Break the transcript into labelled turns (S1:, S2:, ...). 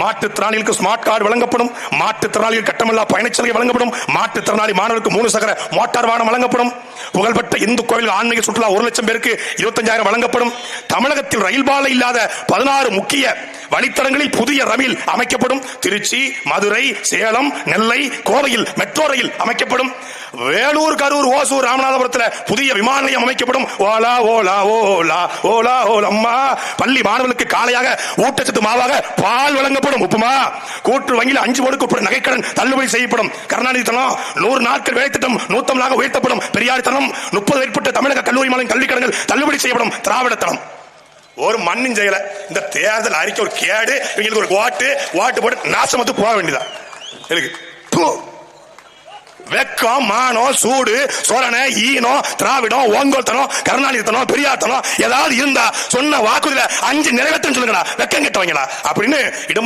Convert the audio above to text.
S1: மாற்றுத்திறனாளிகளுக்கு smart card வழங்கப்படும். மாற்றுத்திறனாளிகள் கட்டமில்லா பயணச்சலுகை வழங்கப்படும். மாற்றுத்திறனாளி மாணவர்களுக்கு மூணு சகர மோட்டார் வாகனம் வழங்கப்படும். புகழ்பெற்ற இந்து கோவில் ஆன்மீக சுற்றுலா ஒரு லட்சம் பேருக்கு இருபத்தஞ்சாயிரம் வழங்கப்படும். தமிழகத்தில் ரயில் பாலை இல்லாத பதினாறு முக்கிய வழித்தடங்களில் புதிய ரயில் அமைக்கப்படும். திருச்சி மதுரை சேலம் நெல்லை கோவையில் மெட்ரோ ரயில் அமைக்கப்படும். வேலூர் கரூர் ஓசூர் ராமநாதபுரத்தில் புதிய விமான நிலையம் அமைக்கப்படும். ஓலா ஓலா ஓலா ஓலா ஓலம்மா. பள்ளி மாணவர்களுக்கு காலையாக ஊட்டச்சத்து மாவாக பால் வழங்கப்படும். உப்புமா கூட்டு வங்கியில் அஞ்சு கோடிக்கு உட்பட நகைக்கடன் தள்ளுபடி செய்யப்படும். கருணாநிதி தனம் நூறு நாட்கள் வேலை திட்டம் நூத்தம்பதாக உயர்த்தப்படும். பெரியார் தனம் முப்பது மேற்பட்ட தமிழக கல்லூரி மாநில கல்வி கடன்கள் தள்ளுபடி செய்யப்படும். திராவிட தனம் ஒரு மண்ணும் செய்யல இந்த தேர்தல் அறிக்கை ஒரு கேடு இவங்களுக்கு ஒரு ஓட்டு ஓட்டு போட்டு நாசம் வந்து போக வேண்டியதா? எனக்கு வெக்கம் மானம் சூடு சோரண ஈனம் திராவிடம் ஓங்கோத்தனம் கருணாநிதித்தனம் பெரியாத்தனம் ஏதாவது இருந்தா சொன்ன வாக்குறுதியில அஞ்சு நிறைவேற்றம் சொல்லுங்கடா. வெக்கம் கெட்டவங்களா அப்படின்னு இடம்